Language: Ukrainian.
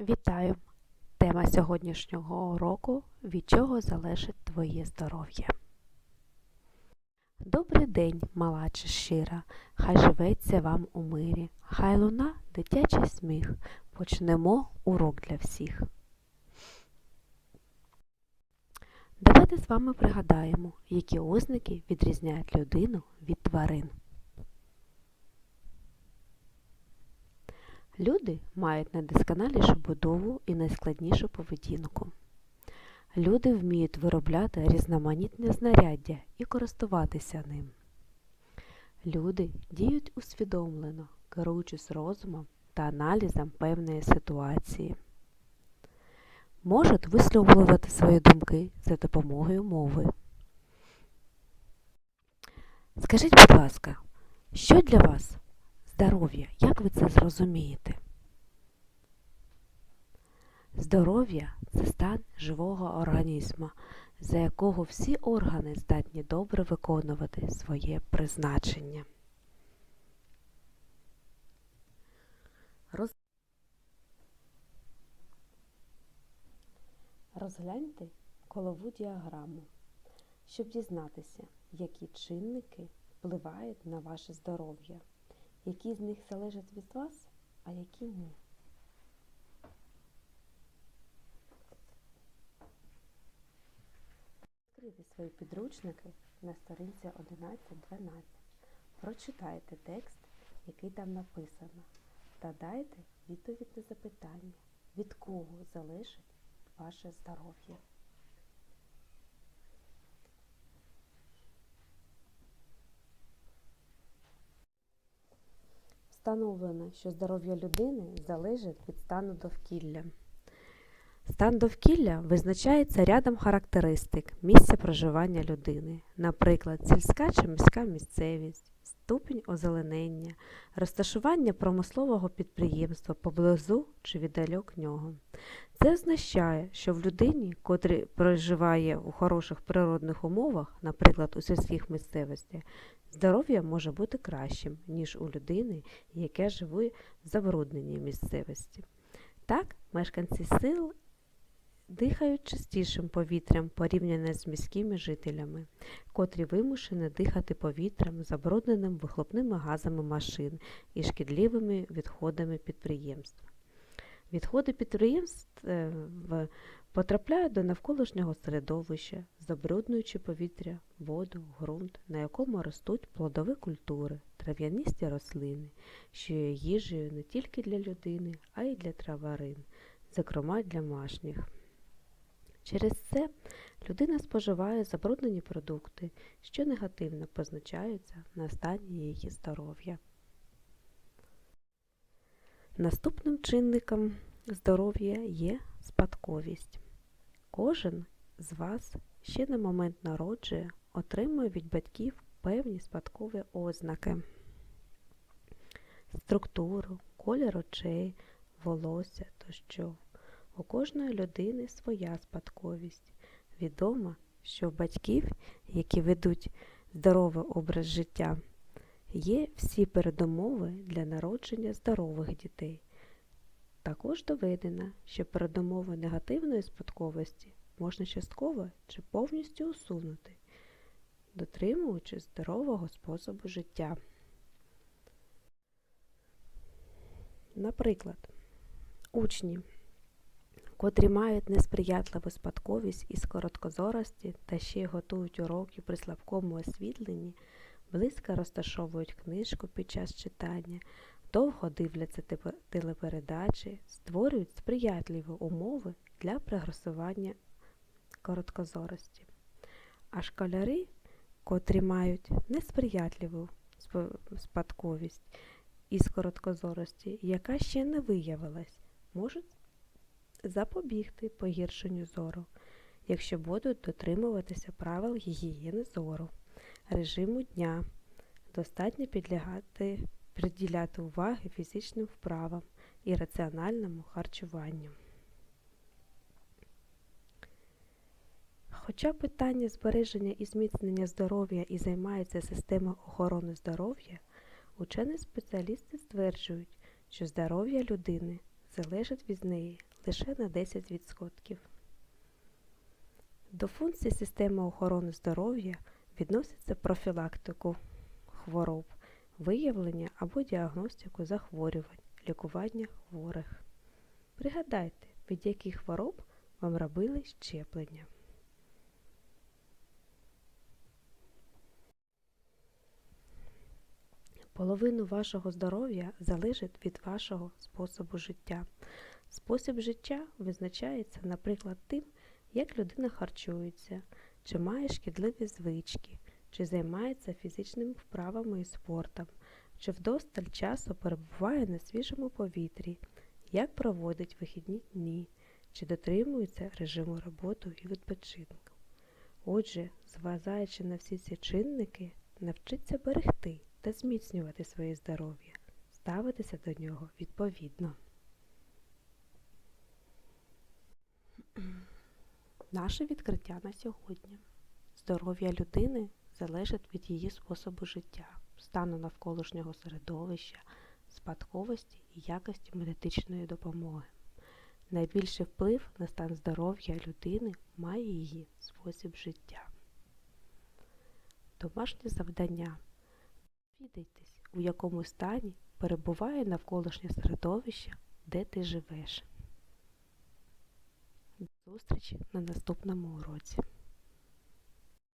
Вітаю! Тема сьогоднішнього уроку від чого залежить твоє здоров'я. Добрий день, мала чи щира, хай живеться вам у мирі, хай луна дитячий сміх. Почнемо урок для всіх. Давайте з вами пригадаємо, які ознаки відрізняють людину від тварин. Люди мають найдосконалішу будову і найскладнішу поведінку. Люди вміють виробляти різноманітне знаряддя і користуватися ним. Люди діють усвідомлено, керуючись розумом та аналізом певної ситуації. Можуть висловлювати свої думки за допомогою мови. Скажіть, будь ласка, що для вас здоров'я? Як ви це зрозумієте? Здоров'я це стан живого організму, за якого всі органи здатні добре виконувати своє призначення. Роз... Розгляньте колову діаграму, щоб дізнатися, які чинники впливають на ваше здоров'я, які з них залежать від вас, а які ні. Відкрийте свої підручники на сторінці 11-12. Прочитайте текст, який там написано, та дайте відповідь на запитання, від кого залежить ваше здоров'я. Встановлено, що здоров'я людини залежить від стану довкілля. Стан довкілля визначається рядом характеристик місця проживання людини, наприклад, сільська чи міська місцевість, ступінь озеленення, розташування промислового підприємства поблизу чи віддалік нього. Це означає, що в людині, котрі проживає у хороших природних умовах, наприклад, у сільських місцевостях, здоров'я може бути кращим, ніж у людини, яке живе в забрудненій місцевості. Так, мешканці сил дихають чистішим повітрям порівняно з міськими жителями, котрі вимушені дихати повітрям, забрудненим вихлопними газами машин і шкідливими відходами підприємств. Відходи підприємств е, потрапляють до навколишнього середовища, забруднюючи повітря, воду, ґрунт, на якому ростуть плодові культури, трав'янисті рослини, що є їжею не тільки для людини, а й для тварин, зокрема для машніх. Через це людина споживає забруднені продукти, що негативно позначаються на стані її здоров'я. Наступним чинником здоров'я є спадковість. Кожен з вас ще на момент народження отримує від батьків певні спадкові ознаки, структуру, колір очей, волосся тощо. У кожної людини своя спадковість. Відомо, що батьків, які ведуть здоровий образ життя, є всі передумови для народження здорових дітей. Також доведено, що передумови негативної спадковості можна частково чи повністю усунути, дотримуючись здорового способу життя. Наприклад, учні котрі мають несприятливу спадковість із короткозорості та ще й готують уроки при слабкому освітленні, близько розташовують книжку під час читання, довго дивляться телепередачі, створюють сприятливі умови для прогресування короткозорості. А школяри, котрі мають несприятливу спадковість із короткозорості, яка ще не виявилась, можуть запобігти погіршенню зору, якщо будуть дотримуватися правил гігієни зору, режиму дня, достатньо підлягати, приділяти уваги фізичним вправам і раціональному харчуванню. Хоча питання збереження і зміцнення здоров'я і займається система охорони здоров'я, учені спеціалісти стверджують, що здоров'я людини залежить від неї лише на 10%. До функцій системи охорони здоров'я відноситься профілактику хвороб, виявлення або діагностику захворювань, лікування хворих. Пригадайте, від яких хвороб вам робили щеплення. Половину вашого здоров'я залежить від вашого способу життя. Спосіб життя визначається, наприклад, тим, як людина харчується, чи має шкідливі звички, чи займається фізичними вправами і спортом, чи вдосталь часу перебуває на свіжому повітрі, як проводить вихідні дні, чи дотримується режиму роботи і відпочинку. Отже, зважаючи на всі ці чинники, навчіться берегти та зміцнювати своє здоров'я, ставитися до нього відповідно. Наше відкриття на сьогодні. Здоров'я людини залежить від її способу життя, стану навколишнього середовища, спадковості і якості медичної допомоги. Найбільший вплив на стан здоров'я людини має її спосіб життя. Домашнє завдання. Довідайтесь, у якому стані перебуває навколишнє середовище, де ти живеш. Зустрічі на наступному уроці.